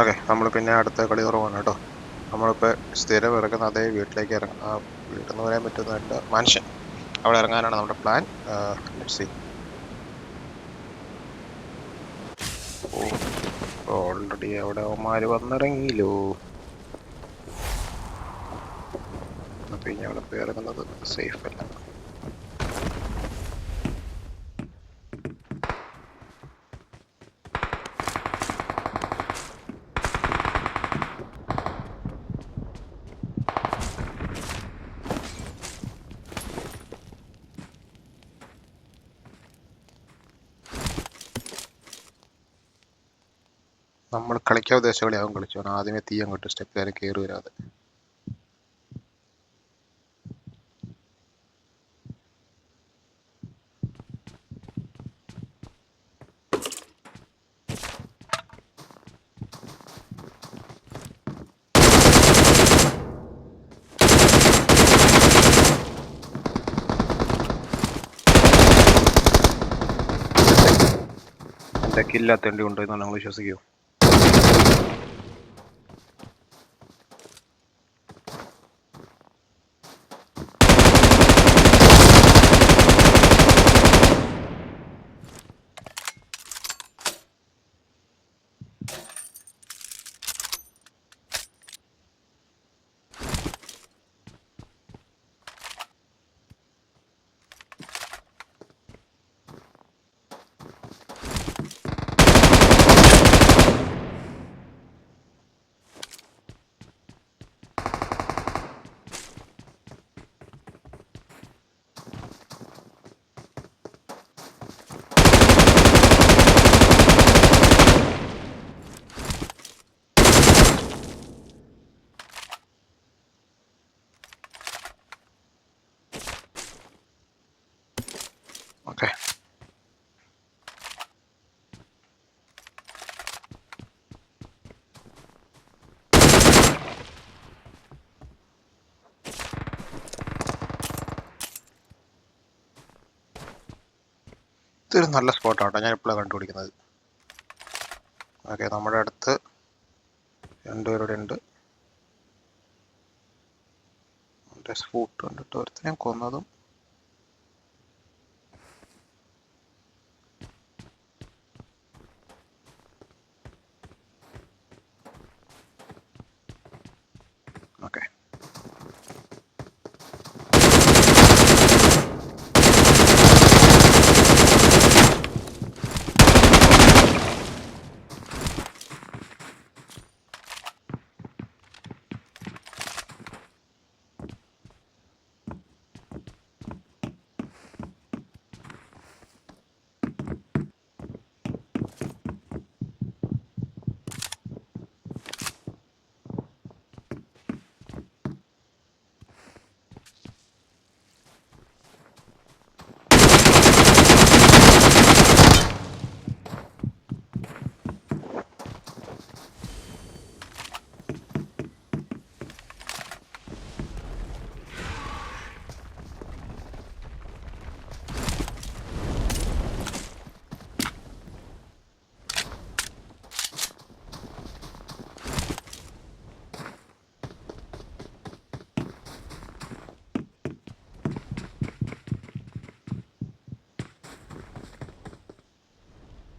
Okay നമ്മൾ പിന്നെ അടുത്ത കളി കുറവാണ് കേട്ടോ. നമ്മളിപ്പോൾ സ്ഥിരം ഇറങ്ങുന്ന അതേ വീട്ടിലേക്ക് ഇറങ്ങും. ആ വീടെന്ന് പറയാൻ പറ്റുന്നതല്ല മനുഷ്യൻ അവിടെ ഇറങ്ങാനാണ് നമ്മുടെ പ്ലാൻ സി ഓൾറെഡി അവിടെ അവന്മാർ വന്നിറങ്ങിയില്ലോ. അപ്പൊ ഇനി അവിടെ ഇറങ്ങുന്നത് സേഫ് ഉദ്ദേശിച്ച കളിയാവും കളിച്ചു. ആദ്യമേ തീ അങ്ങോട്ട് സ്റ്റെപ്പ് കയറി കയറി വരാതെ. ില്ലാത്തേണ്ടി ഉണ്ടോ കൊണ്ടുപോയി നമ്മൾ വിശ്വസിക്കുമോ ഇതൊരു നല്ല സ്പോട്ടാട്ടോ. ഞാൻ ഇപ്പോഴാണ് കണ്ടുപിടിക്കുന്നത്. ഓക്കെ നമ്മുടെ അടുത്ത് രണ്ടുപേരുടെ ഉണ്ട് സ്ഫൂട്ട് കണ്ടിട്ട് ഒരുത്തനെയും കൊന്നതും ഓക്കെ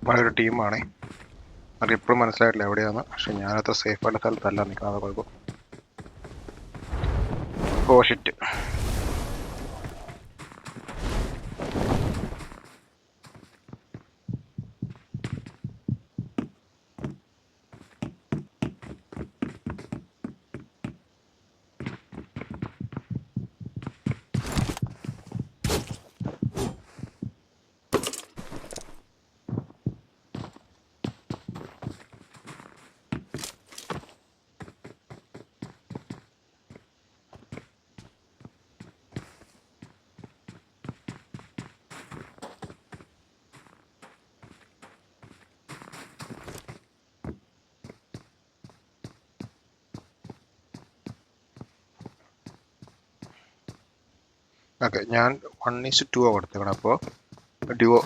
നമ്മളൊരു ടീമാണ്. അത് ഇപ്പോഴും മനസ്സിലായിട്ടില്ല എവിടെയാണ് പക്ഷെ ഞാനത്ര സേഫ് ആയിട്ടുള്ള സ്ഥലത്തല്ല നിൽക്കുന്നത് കുഴപ്പം ഓ kayaknya ini sedua berarti kenapa? Jadi wo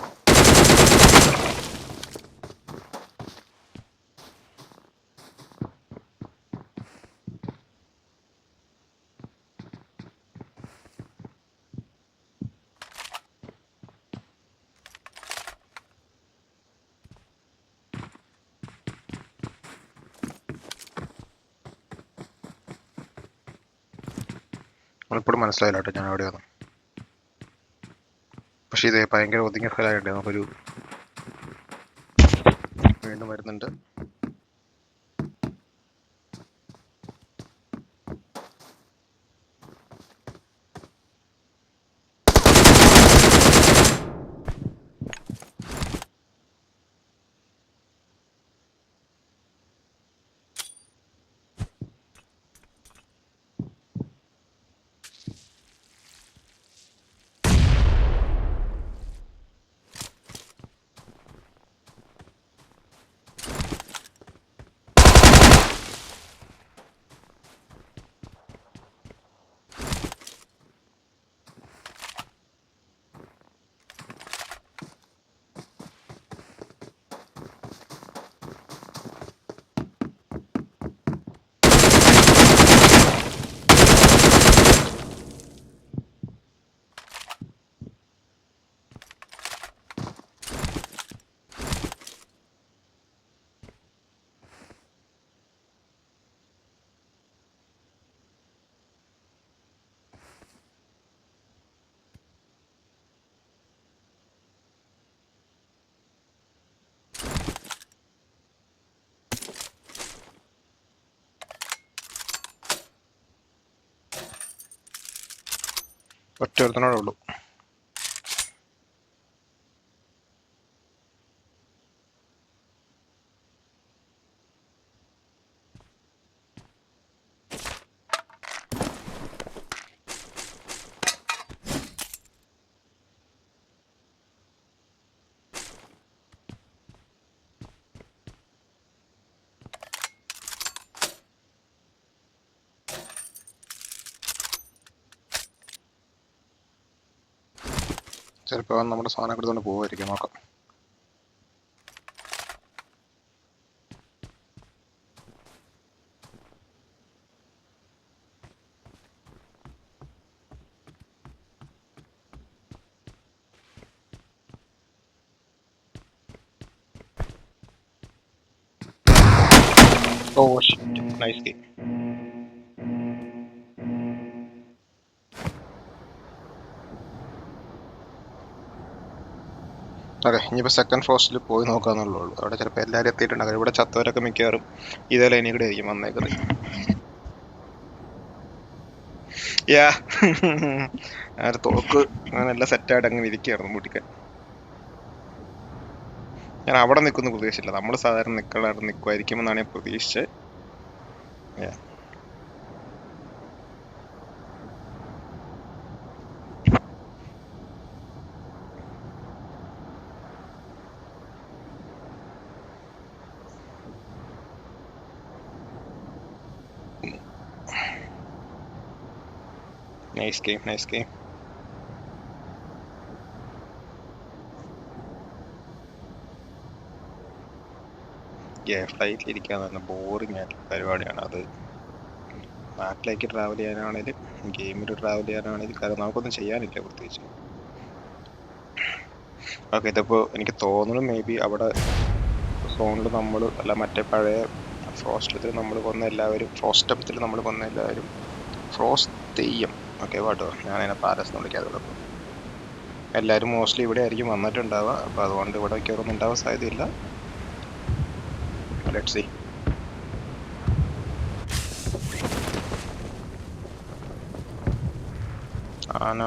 Permanen selain ada jangan ada പക്ഷേ ഇത് ഭയങ്കര ഒതുങ്ങിയ സ്ഥലമായിട്ട് നമുക്കൊരു വീണ്ടും വരുന്നുണ്ട്. ഒറ്റ ഒരുത്തനോടെ ഉള്ളൂ. ചിലപ്പോൾ നമ്മുടെ സാധനം എടുത്തുകൊണ്ട് പോകുമായിരിക്കും നോക്കാം. ഇനിയിപ്പോൾ സെക്കൻഡ് ഫ്രോസ്റ്റിൽ പോയി നോക്കാന്നുള്ളൂ അവിടെ ചിലപ്പോൾ എല്ലാവരും എത്തിയിട്ടുണ്ടാകും ഇവിടെ ചത്തവരൊക്കെ മിക്കവാറും ഇതേ ലൈനിൽ കൂടെ ആയിരിക്കും വന്നേക്കുന്നത്. യാ. ഒരു തോക്ക് എല്ലാം സെറ്റായിട്ട് അങ്ങനെ ഇരിക്കുകയായിരുന്നു മുട്ടിക്കാൻ ഞാൻ അവിടെ നിൽക്കുന്നു പ്രതീക്ഷിച്ചില്ല നമ്മൾ സാധാരണ നിൽക്കണ നിൽക്കുമായിരിക്കും എന്നാണ് ഞാൻ പ്രതീക്ഷിച്ചത്. Nice game, nice game. ഫ്ലൈറ്റിൽ ഇരിക്കാൻ തന്നെ ബോറിംഗ് ആയിട്ടുള്ള പരിപാടിയാണ്. അത് നാട്ടിലേക്ക് ട്രാവൽ ചെയ്യാനാണേലും ഗെയിമിൽ ട്രാവൽ ചെയ്യാനാണേലും കാരണം നമുക്കൊന്നും ചെയ്യാനില്ല പ്രത്യേകിച്ച്. ഓക്കെ ഇതിപ്പോൾ എനിക്ക് തോന്നുന്നു മേ ബി അവിടെ സോണിൽ നമ്മൾ അല്ല മറ്റേ പഴയ ഫ്രോസ്റ്റത്തിൽ നമ്മൾ കൊന്ന എല്ലാവരും ഫ്രോസ്റ്റത്തിൽ നമ്മൾ കൊന്ന എല്ലാവരും ഫ്രോസ് തെയ്യം ഓക്കെ വാട്ടോ ഞാൻ അതിനെ പാലസ് എന്ന് വിളിക്കാതെ എല്ലാവരും മോസ്റ്റ്ലി ഇവിടെ ആയിരിക്കും വന്നിട്ടുണ്ടാവുക. അപ്പോൾ അതുകൊണ്ട് ഇവിടെ കയറൊന്നും ഉണ്ടാവാൻ സാധ്യതയില്ല. ലെറ്റ് ആന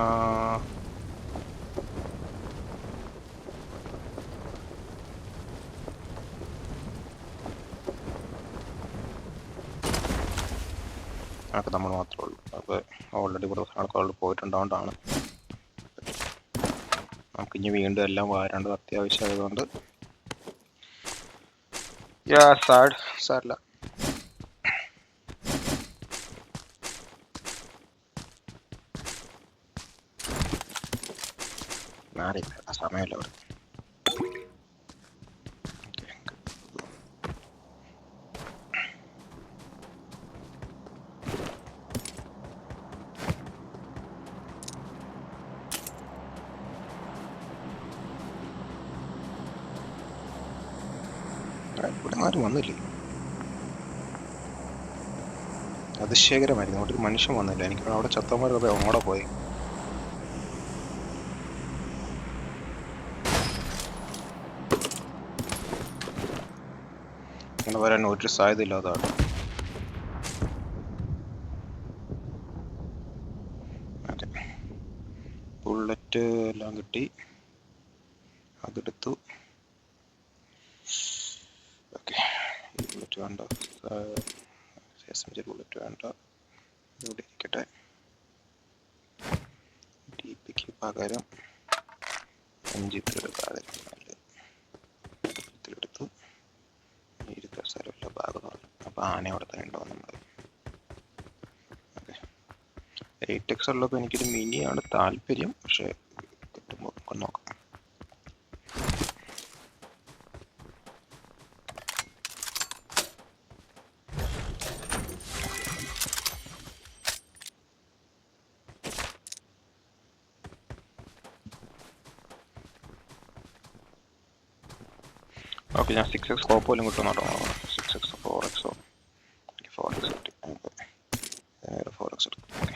അതൊക്കെ നമ്മൾ മാത്രമേ ഉള്ളൂ. അപ്പോൾ ഓൾറെഡി ഇവിടെ ആൾക്കാരോട് നമുക്ക് ഇനി വീണ്ടും എല്ലാം വാരേണ്ടത് അത്യാവശ്യമായതുകൊണ്ട്. യാ സാഡ് അവിടെ ആരും വന്നില്ല അതിശയകരമായിരുന്നു അങ്ങോട്ടൊരു മനുഷ്യൻ വന്നില്ല. എനിക്ക് അവിടെ ചത്തന്മാരൊക്കെ അങ്ങോടെ പോയി. ഇങ്ങനെ വരാൻ ഒരു സാധ്യത ഇല്ലാതാണ് അതെ ബുള്ളറ്റ് എല്ലാം കിട്ടി അതെടുത്തു ഓക്കെ ബുള്ളറ്റ് വേണ്ട എസ് എം ജി ബുള്ളറ്റ് വേണ്ട ഇവിടെ ഇരിക്കട്ടെ ഡി പിക്ക് പകരം എം ജി എടുക്കാതെ നല്ലത് ഇതിലെടുത്തു ഇരുത്ത സ്ഥലമില്ല ഭാഗമാണ് ആന അവിടെ തന്നെ എയ്റ്റ് എക്സ് ഉള്ളപ്പോൾ എനിക്കൊരു മിനിയാണ് താല്പര്യം. പക്ഷേ കിട്ടുമ്പോൾ നോക്കാം. ഓക്കെ ഞാൻ സിക്സ് എക്സ് കോപ്പ് പോലും കിട്ടും കേട്ടോ സിക്സ് എക്സ് ഫോർ എക്സോ ഫോർ എക്സ് കിട്ടി ഫോർ എക്സ് എടുക്കും ഓക്കെ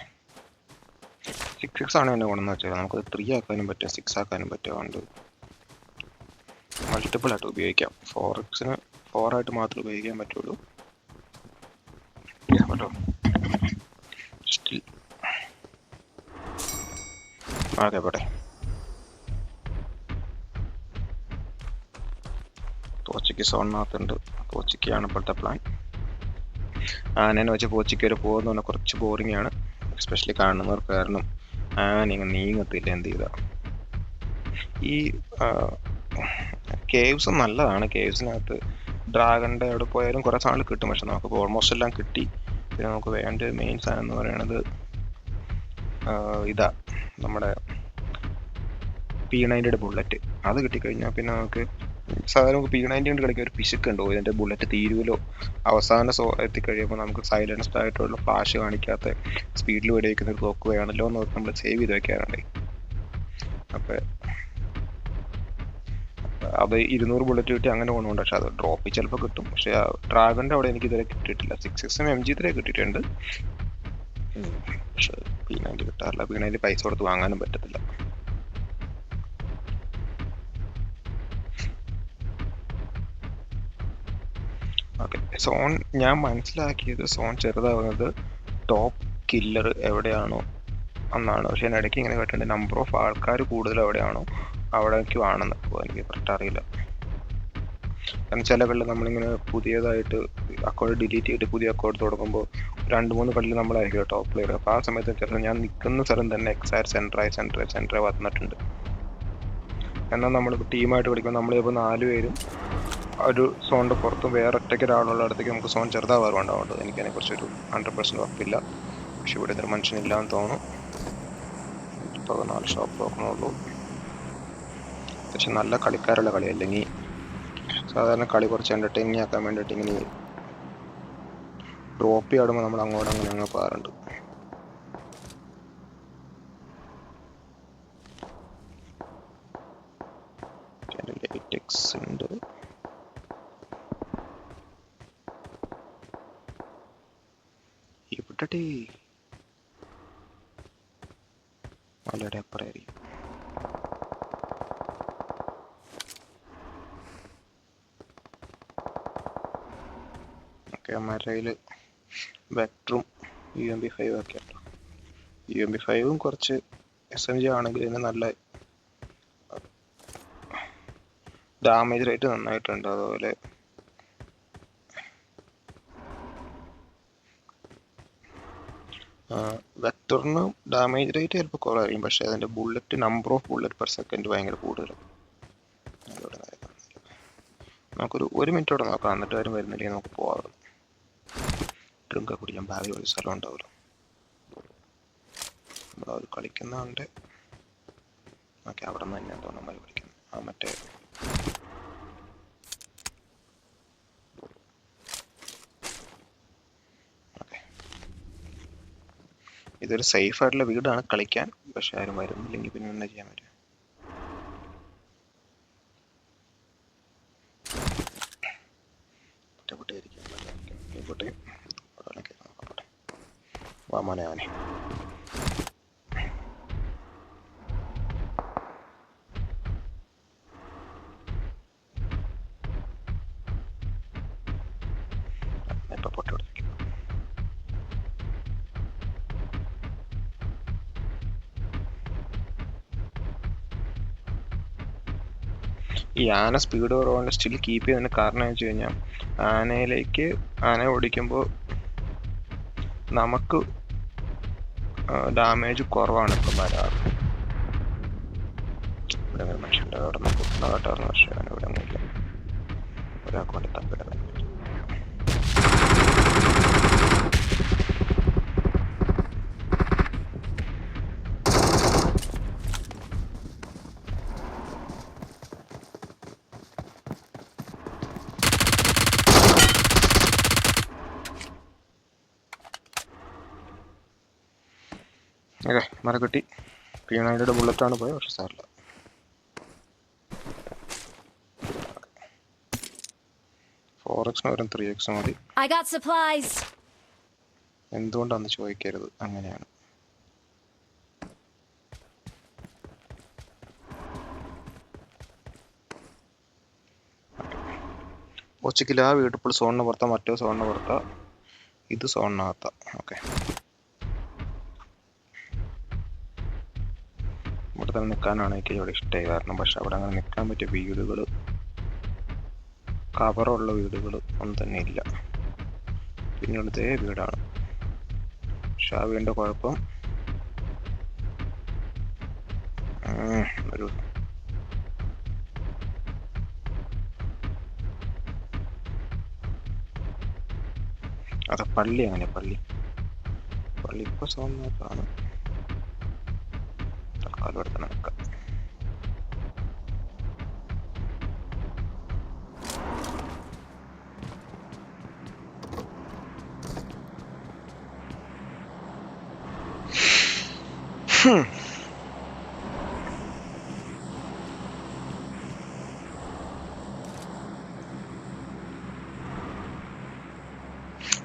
സിക്സ് ആണ് എന്ന് കൊണ്ടെന്ന് വെച്ചാൽ നമുക്ക് ത്രീ ആക്കാനും പറ്റും സിക്സ് ആക്കാനും പറ്റും. മൾട്ടിപ്പിൾ ആയിട്ട് ഉപയോഗിക്കാം. ഫോർ എക്സിന് ഫോർ ആയിട്ട് മാത്രമേ ഉപയോഗിക്കാൻ പറ്റുള്ളൂ. കേട്ടോ. സ്റ്റിൽ ഓക്കെ പോട്ടെ. പോച്ചയ്ക്ക് സോണിനകത്തുണ്ട് പോച്ചയ്ക്കാണ് ഇപ്പോഴത്തെ പ്ലാൻ ആനേനെ വെച്ച് പോച്ചയ്ക്ക് വരെ പോകുന്ന പറഞ്ഞാൽ കുറച്ച് ബോറിംഗ് ആണ്. എസ്പെഷ്യലി കാണുന്നവർക്ക് കാരണം ആന ഇങ്ങനെ നീങ്ങത്തില്ല എന്ത് ചെയ്താ? ഈ കേവ്സ് നല്ലതാണ്. കേവ്സിനകത്ത് ഡ്രാഗണിന്റെ അവിടെ പോയാലും കുറേ സാധനങ്ങൾ കിട്ടും. പക്ഷെ നമുക്ക് ഓൾമോസ്റ്റ് എല്ലാം കിട്ടി. പിന്നെ നമുക്ക് വേണ്ട മെയിൻ സാധനം എന്ന് പറയുന്നത് ഇതാ നമ്മുടെ പി നയന്റിയുടെ ബുള്ളറ്റ് അത് കിട്ടിക്കഴിഞ്ഞാൽ പിന്നെ നമുക്ക് സാധാരണ നമുക്ക് പി നയന്റി കൊണ്ട് കളിക്കാൻ ഒരു പിശുക്കുണ്ടോ. ഇതിന്റെ ബുള്ളറ്റ് തീരുവല്ലോ. അവസാന സോ എത്തിക്കഴിയുമ്പോൾ നമുക്ക് സൈലൻസ്ഡ് ആയിട്ടുള്ള ഫ്ലാഷ് കാണിക്കാത്ത സ്പീഡിൽ വെടിവെക്കുന്ന ഒരു തോക്ക് വേണമല്ലോ എന്ന് നമ്മൾ സേവ് ചെയ്ത് വെക്കാറുണ്ട്. അപ്പോൾ അത് ഇരുന്നൂറ് ബുള്ളറ്റ് കിട്ടി അങ്ങനെ പോകുന്നുണ്ട് പക്ഷെ അത് ഡ്രോപ്പ് ചിലപ്പോൾ കിട്ടും. പക്ഷെ ഡ്രാഗണിന്റെ അവിടെ എനിക്ക് ഇതുവരെ കിട്ടിയിട്ടില്ല. സിക്സ് എക്സും എം ജി ഇതുവരെ കിട്ടിയിട്ടുണ്ട്. പക്ഷെ പി നയന്റി കിട്ടാറില്ല. പി നയന്റി പൈസ കൊടുത്ത് വാങ്ങാനും പറ്റത്തില്ല. ഓക്കെ. സോൺ ഞാൻ മനസ്സിലാക്കിയത് സോൺ ചെറുതാവുന്നത് ടോപ്പ് കില്ലർ എവിടെയാണോ എന്നാണ്. പക്ഷെ ഞാൻ ഇടയ്ക്ക് ഇങ്ങനെ കേട്ടിട്ടുണ്ട്. നമ്പർ ഓഫ് ആൾക്കാർ കൂടുതൽ എവിടെയാണോ അവിടേക്ക് ആണെന്ന്. അപ്പോൾ എനിക്ക് കറക്റ്റ് അറിയില്ല. കാരണം ചില കളിൽ നമ്മളിങ്ങനെ പുതിയതായിട്ട് അക്കൗണ്ട് ഡിലീറ്റ് ചെയ്തിട്ട് പുതിയ അക്കൗണ്ട് തുടങ്ങുമ്പോൾ രണ്ട് മൂന്ന് കളിൽ നമ്മളായിരിക്കും ടോപ്പ് പ്ലെയർ അപ്പോൾ ആ സമയത്ത് ചിലപ്പോൾ ഞാൻ നിൽക്കുന്ന സ്ഥലം തന്നെ എക്സയർ സെന്ററായി സെന്ററായി സെന്ററായി വന്നിട്ടുണ്ട്. എന്നാൽ നമ്മൾ ടീമായിട്ട് കളിക്കുമ്പോൾ നമ്മൾ നമ്മളിപ്പോൾ നാല് പേരും ഒരു സോണിന്റെ പുറത്തും വേറെ ഒറ്റയ്ക്ക് ഒരാളുള്ള അടുത്തേക്ക് നമുക്ക് സോൺ ചെറുതാവാറും ഉണ്ടാവുന്നത് എനിക്ക് അതിനെക്കുറിച്ചൊരു ഹൺഡ്രഡ് പെർസെന്റ് ഉറപ്പില്ല. പക്ഷെ ഇവിടെ ഇതൊരു മനുഷ്യനില്ല എന്ന് തോന്നുന്നു. പതിനാല് ഷോപ്പ് നോക്കണുള്ളൂ പക്ഷെ നല്ല കളിക്കാരുള്ള കളി അല്ലെങ്കിൽ സാധാരണ കളി കുറച്ച് എന്റർടൈനിങ് ആക്കാൻ വേണ്ടിയിട്ട് ഇങ്ങനെ ഡ്രോപ്പ് ചെയ്യാടുമ്പോൾ നമ്മൾ അങ്ങോട്ട് അങ്ങനെ അങ്ങ് പോകാറുണ്ട് ലൈറ്റ് എക്സ് ഉണ്ട് ഇവിടെ വളരെ അപ്പുറമായിരിക്കും ക്യാമറയിൽ വെക്ടറും യു എം ബി ഫൈവ് ഒക്കെ ഉണ്ട്. യു എം ബി ഫൈവും കുറച്ച് എസ് എം ജി ആണെങ്കിൽ ഇതിന് നല്ല ഡാമേജ് റേറ്റ് നന്നായിട്ടുണ്ട്. അതുപോലെ വെക്ടറിന് ഡാമേജ് റേറ്റ് ചിലപ്പോൾ കുറവായിരിക്കും. പക്ഷേ അതിന്റെ bullet number of bullet per second ഭയങ്കര കൂടുതലാണ് നമുക്കൊരു ഒരു മിനിറ്റോടെ നോക്കാം. എന്നിട്ട് ആരും വരുന്നില്ലെങ്കിൽ നമുക്ക് പോകാം ഡ്രിങ്ക് കുടിക്കാൻ ഭാവി ഒരു സ്ഥലം ഉണ്ടാവുമല്ലോ. നമ്മളവർ കളിക്കുന്നുണ്ട് ഓക്കെ അവിടെ നിന്ന് തന്നെയാണ് തോന്നുന്നു മറ്റേ ഇതൊരു സേഫ് ആയിട്ടുള്ള വീടാണ് കളിക്കാൻ. പക്ഷെ ആരും വരുന്നില്ലെങ്കിൽ പിന്നെ എന്താ ചെയ്യാൻ പറ്റും ഒറ്റപ്പെട്ടിരിക്കാൻ വാ മോനെ അവനെ. ഈ ആന സ്പീഡ് കുറവുകൊണ്ട് സ്റ്റിൽ കീപ്പ് ചെയ്യുന്നതിന് കാരണം എന്ന് വെച്ച് കഴിഞ്ഞാൽ ആനയിലേക്ക് ആന ഓടിക്കുമ്പോൾ നമുക്ക് ഡാമേജ് കുറവാണ് ഇപ്പം വരാറ്. ഇവിടെ മനുഷ്യന്റെ അവിടെ കേട്ടായിരുന്നു പക്ഷേ അവൻ ഇവിടെ ഒരാൾക്ക് വേണ്ടി തപ്പിട മരക്കെട്ടി. ബുള്ളറ്റ് ബുള്ളറ്റാണ് പോയത് പക്ഷെ സാറില്ല ഫോർ എക്സിന് വരും ത്രീ എക്സ് മതി. I got supplies. എന്തുകൊണ്ടാന്ന് ചോദിക്കരുത്? അങ്ങനെയാണ്. ഉച്ചക്കില്ല ആ വീട് ഇപ്പോൾ സോണിന് പുറത്താ മറ്റേ സോണിന് പുറത്താ ഇത് സോണിനകത്താ. ഓക്കെ തന്നെ നിൽക്കാനാണ് എനിക്ക് ഇവിടെ ഇഷ്ടമായി. കാരണം പക്ഷെ അവിടെ അങ്ങനെ നിൽക്കാൻ പറ്റിയ വീടുകൾ കവറുള്ള വീടുകൾ ഒന്നും തന്നെ ഇല്ല. പിന്നെ ഇവിടുത്തെ വീടാണ്? പക്ഷെ ആ വീടിന്റെ കുഴപ്പം ഒരു അതെ പള്ളി അങ്ങനെ പള്ളി. പള്ളി ഇപ്പൊ സോമനാഥാണ് ഇവിടെ തന്നെ.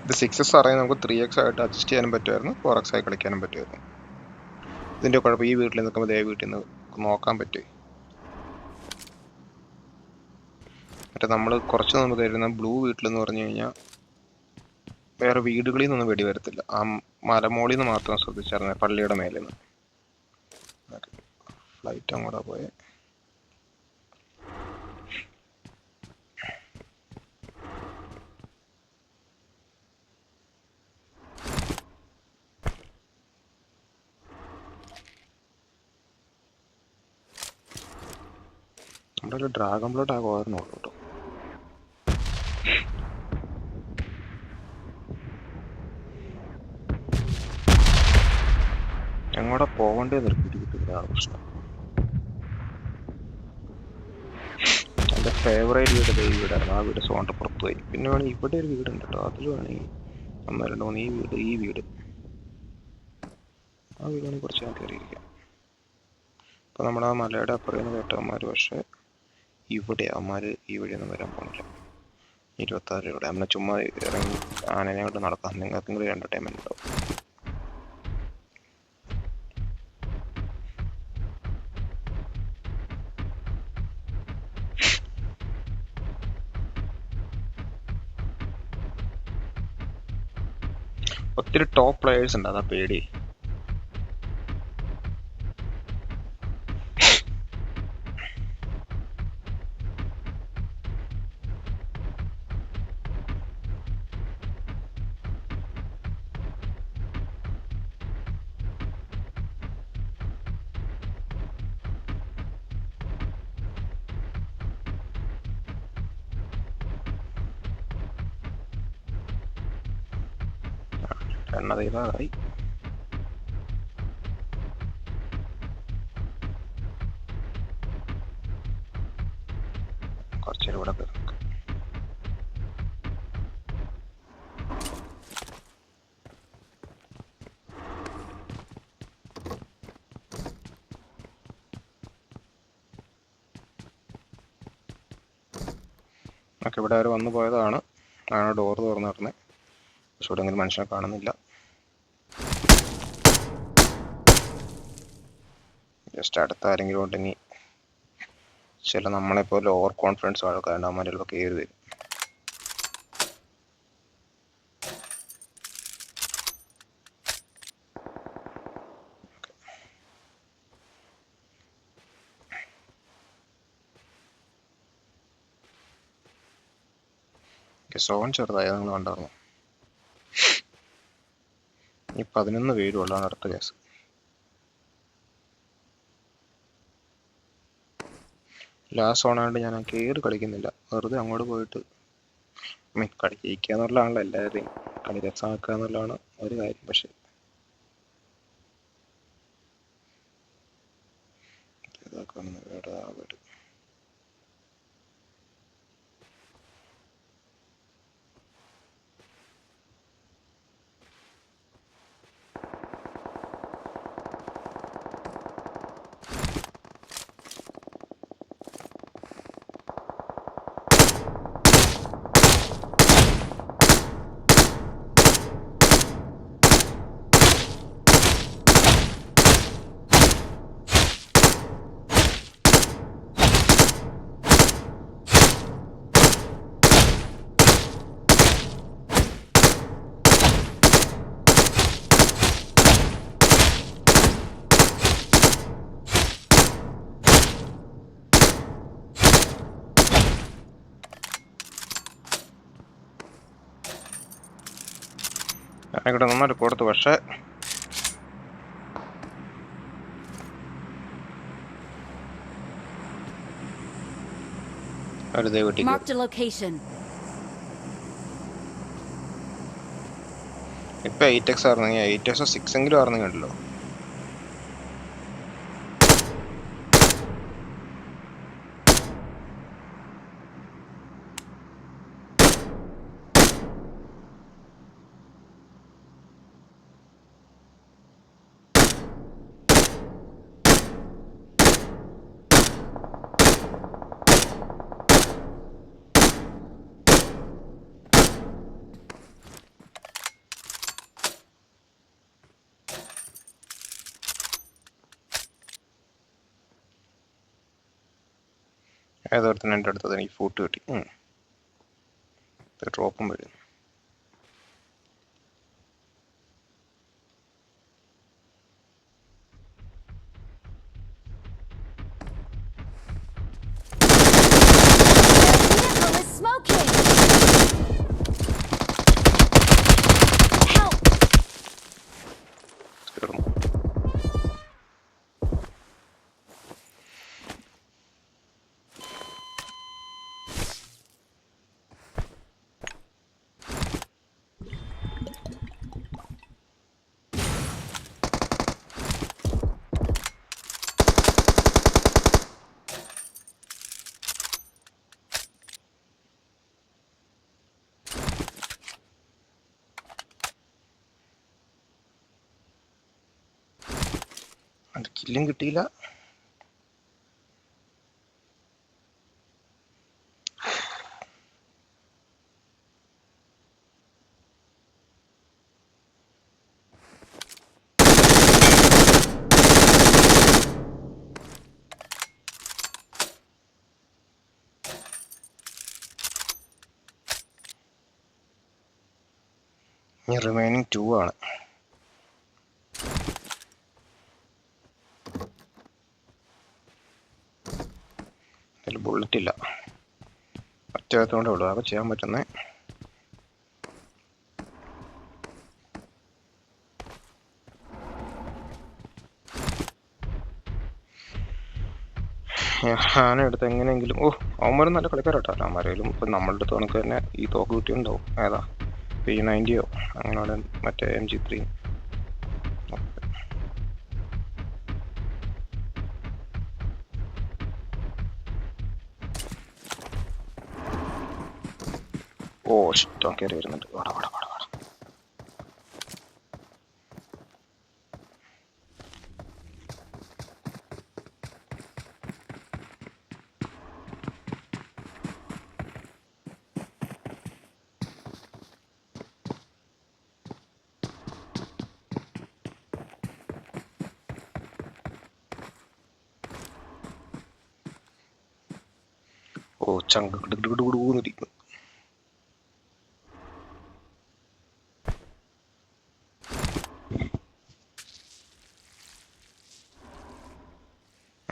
ഇത് സിക്സ് എസ് അറിയാൻ നമുക്ക് ത്രീ എക്സ് ആയിട്ട് അഡ്ജസ്റ്റ് ചെയ്യാനും പറ്റുമായിരുന്നു ഫോർ എക്സ് ആയി കളിക്കാനും പറ്റുമായിരുന്നു ഇതിന്റെ കുഴപ്പം ഈ വീട്ടിൽ നിൽക്കുമ്പോൾ ദേ വീട്ടിൽ നിന്ന് നോക്കാൻ പറ്റും മറ്റേ നമ്മൾ കുറച്ച് നമ്മൾ തരുന്ന ബ്ലൂ വീട്ടിൽ എന്ന് പറഞ്ഞു കഴിഞ്ഞാൽ വേറെ വീടുകളിൽ നിന്നൊന്നും വെടി വരത്തില്ല. ആ മലമോളിൽ നിന്ന് മാത്രം ശ്രദ്ധിച്ചായിരുന്നു പള്ളിയുടെ മേലിൽ നിന്ന് ഫ്ലൈറ്റ് അങ്ങോട്ടാ പോയെ. ഒരു ഡ്രാഗൺ ബ്ലോട്ട് ആകുമായിരുന്നു കേട്ടോ എങ്ങോടെ പോകണ്ടേ നിർത്തിയിട്ടില്ല പ്രശ്നം. എന്റെ ഫേവറേറ്റ് വീട് ഈ വീടായിരുന്നു. ആ വീട് സോണ്ട പുറത്തു പോയി. പിന്നെ വേണമെങ്കിൽ ഇവിടെ ഒരു വീടുണ്ട് കേട്ടോ. അതിൽ വേണമെങ്കിൽ ഒന്ന് രണ്ട് മൂന്ന് ഈ വീട് ഈ വീട്. ആ വീട് വേണമെങ്കിൽ കുറച്ച് ഞാൻ കയറിയിരിക്കാം. അപ്പോൾ നമ്മുടെ മലയുടെ അപ്പുറം കേട്ടവന്മാർ പക്ഷേ ഇവിടെ അവന്മാർ ഈ വഴിയൊന്നും വരാൻ പോണില്ല. ഇരുപത്താറ് ഇവിടെ നമ്മൾ ചുമ്മാ ഇറങ്ങി ആനനെ കൊണ്ട് നടക്കാം നിങ്ങൾക്കും കൂടി എന്റർടൈൻമെന്റ് ഉണ്ടാവും. ഒത്തിരി ടോപ്പ് പ്ലെയേഴ്സ് ഉണ്ട്. അതാ പേടി. എണ്ണ ahí. കുറച്ചേരം ahora pero... ഇവിടെ അവർ വന്നു പോയതാണ്? ആണ് ഡോറ് തുറന്നു പക്ഷെ ഇവിടെ അങ്ങനെ മനുഷ്യനെ കാണുന്നില്ല. ജസ്റ്റ് അടുത്ത ആരെങ്കിലും ഉണ്ടെങ്കിൽ ചില നമ്മളെപ്പോലെ ഓവർ കോൺഫിഡൻസ് ആൾക്കാരുണ്ട് അവന്മാർ ചിലപ്പോൾ കയറി വരും. സോൺ ചെറുതായി നിങ്ങൾ കണ്ടായിരുന്നു ഈ പതിനൊന്ന് വീടുള്ളതാണ് അടുത്ത കേസ് ലാസ്റ്റ് സോണായിട്ട് ഞാൻ കയറി കളിക്കുന്നില്ല. വെറുതെ അങ്ങോട്ട് പോയിട്ട് മീൻ കളി ജയിക്കുക എന്നുള്ളതാണല്ലോ എല്ലാവരെയും കളി രസമാക്കുക എന്നുള്ളതാണ് ഒരു കാര്യം. പക്ഷെ ഇതാക്കാണെന്ന് വേറെ ആവരുത് ഞാനിവിടെ നന്നായിട്ട് കൊടുത്തു പക്ഷേ. ഇപ്പൊ എയ്റ്റ് എക്സ് ആയിരുന്നെങ്കിൽ എയ്റ്റ് എക്സോ സിക്സ് എങ്കിലും ആയിരുന്നെങ്കിൽ ഉണ്ടല്ലോ ഏതോരത്തിന് എന്റെ അടുത്തത് എനിക്ക് ഫൂട്ട് കിട്ടി. ഡ്രോപ്പും വരും. കില്ലും കിട്ടിയില്ല ഇനി റിമൈനിങ് ടു ആണ് അതിൽ ബുള്ളറ്റ് ഇല്ല ഒറ്റത്തോണ്ടേ ഉള്ളൂ. അതൊക്കെ ചെയ്യാൻ പറ്റുന്നേ. ഞാനെടുത്ത് എങ്ങനെയെങ്കിലും ഓ അവന്മാരും നല്ല കളിക്കാരട്ടോ. അവന്മാരേലും ഇപ്പം നമ്മളുടെ അടുത്ത് തന്നെ ഈ തോക്ക് കിട്ടിയുണ്ടാവും ഏതാ? പി നയന്റിയോ അങ്ങനെയുള്ള മറ്റേ എം ജി ത്രീ ഓ ഷിറ്റോ കയറി വരുന്നുണ്ട് വാടാ വാടാ വാടാ.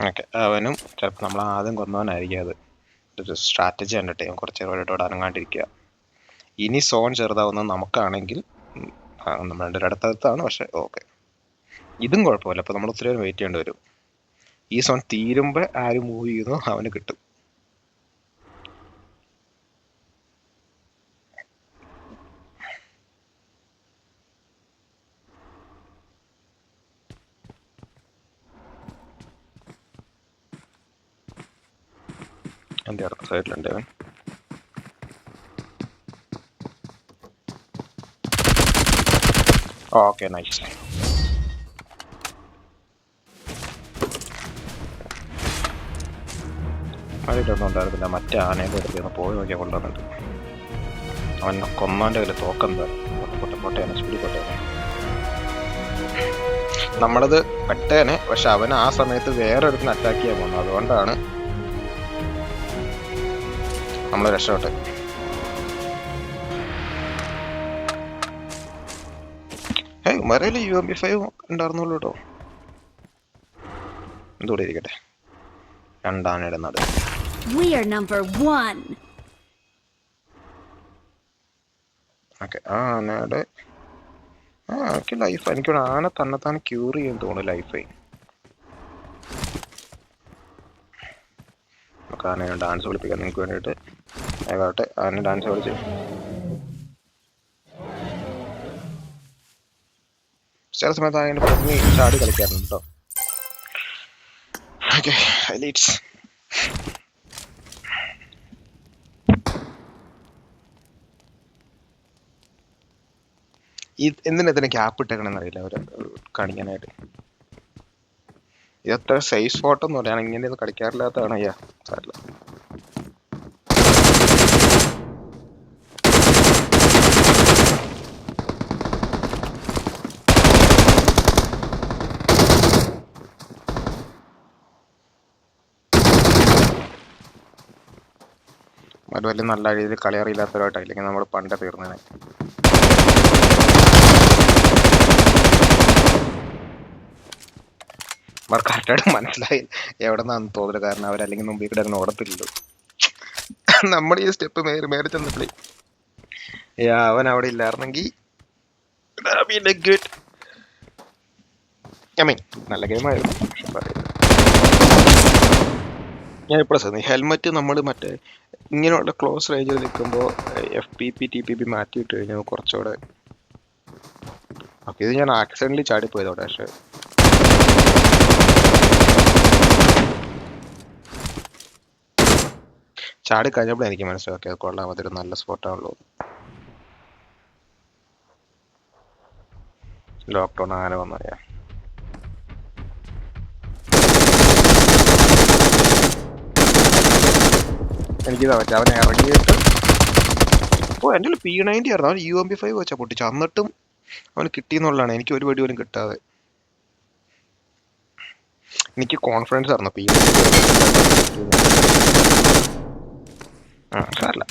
ഓക്കെ. അവനും ചിലപ്പോൾ നമ്മൾ ആദ്യം കൊന്നവനായിരിക്കും അത്. ഒരു സ്ട്രാറ്റജി കണ്ടിട്ട് ഞാൻ കുറച്ച് നേരം ഇവിടെ അനങ്ങാണ്ടിരിക്കുക ഇനി സോൺ ചെറുതാവുന്നത് നമുക്കാണെങ്കിൽ നമ്മൾ രണ്ടു അടുത്തടുത്താണ് പക്ഷെ ഓക്കെ. ഇതും കുഴപ്പമില്ല. അപ്പോൾ നമ്മൾ ഒത്തിരി വെയിറ്റ് ചെയ്യേണ്ടി വരും. ഈ സോൺ തീരുമ്പോൾ ആര് മൂവ് ചെയ്യുന്നു അവന് കിട്ടും. എന്റെ അടുത്ത സൈഡിലുണ്ട് ഓക്കെ നൈസ് അതിലൊന്നും ഉണ്ടായിരുന്നില്ല. മറ്റേ ആനയുടെ അടുത്ത് പോയി നോക്കിയാൽ കൊണ്ടുവന്നിട്ട്. അവൻ കൊന്നാന്റെ കയ്യിൽ തോക്കെന്താ പൊട്ടെ പൊട്ടയാണ് സ്പീഡ് പൊട്ടയാണ് നമ്മളത് പെട്ടേനെ. പക്ഷെ അവൻ ആ സമയത്ത് വേറെ ഒരുത്തിന് അറ്റാക്ക് ചെയ്യാൻ പോകുന്നു അതുകൊണ്ടാണ് നമ്മൾ രക്ഷപ്പെട്ടെ. ഏയ് മറയിൽ യു എം ബി ഫൈവ് ഉണ്ടായിരുന്നുള്ളൂ കേട്ടോ. എന്തൂടെ ഇരിക്കട്ടെ. രണ്ടാണ് ഇടുന്നത് We are number one. Okay ആ ആനയുടെ ആ എനിക്ക് ലൈഫ് എനിക്കിവിടെ ആന തന്നെത്താൻ ക്യൂർ ചെയ്യാൻ തോന്നുന്നു ലൈഫായി നമുക്ക് ആനയെ ഡാൻസ് കളിപ്പിക്കാം. നിങ്ങൾക്ക് വേണ്ടിയിട്ട് ആയിക്കോട്ടെ അവനെ ഡാൻസ് കളിച്ചു. ചില സമയത്ത് അങ്ങനെ പൊങ്ങി ചാടി കളിക്കാറുണ്ട് കേട്ടോ ഓക്കെ ഹൈലൈറ്റ്സ് ഈ എന്തിനാ ഇതിന് ക്യാപ്പ് ഇട്ടേക്കണെന്ന് അറിയില്ല അവർ കാണിക്കാനായിട്ട് എത്ര സൈസ് ഫോട്ടോ എന്ന് പറയാൻ ഇത് കളിക്കാറില്ലാത്തതാണ് അയ്യാ. സാറില്ല വലിയ നല്ല രീതിയിൽ കളി അറിയില്ലാത്തവരായിട്ട് അല്ലെങ്കിൽ നമ്മൾ പണ്ടേ തീർന്നേനെ. അവർ കറക്റ്റായിട്ട് മനസ്സിലായി എവിടെ നിന്നാണ് തോന്നുന്നത് കാരണം അവരല്ലെങ്കിൽ മുമ്പിൽ കൂടെ അങ്ങനെ ഓടത്തില്ലല്ലോ. നമ്മൾ ഈ സ്റ്റെപ്പ് മേറി മേറി ചെന്നപ്പോഴേ അവൻ അവിടെ ഇല്ലായിരുന്നെങ്കിൽ നല്ല ഗെയിമായിരുന്നു ഞാൻ ശ്രദ്ധി ഹെൽമെറ്റ് നമ്മൾ മറ്റേ ഇങ്ങനെയുള്ള ക്ലോസ് റേഞ്ചിൽ നിൽക്കുമ്പോൾ F P P T P P മാറ്റിയിട്ട് കഴിഞ്ഞാൽ കുറച്ചുകൂടെ ഓക്കെ ഇത് ഞാൻ ആക്സിഡന്റലി ചാടിപ്പോയതോടെ പക്ഷേ. ചാടി കഴിഞ്ഞപ്പോൾ എനിക്ക് മനസ്സിലാക്കി അത് കൊള്ളാം അതൊരു നല്ല സ്പോട്ടാണല്ലോ ലോക്ക്ഡൗൺ അങ്ങനെ വന്നറിയാ എനിക്കിതാ പറ്റുക അവൻ ഇറങ്ങിയിട്ട് ഓ എന്റെ പി നയന്റി ആയിരുന്നു. അവൻ യു എം ബി ഫൈവ് വെച്ചാൽ പൊട്ടിച്ചു എന്നിട്ടും അവന് കിട്ടിയെന്നുള്ളതാണ്. എനിക്ക് ഒരു വെടി പോലും കിട്ടാതെ. എനിക്ക് കോൺഫിഡൻസ് ആയിരുന്നു. പി ആ സാറില്ല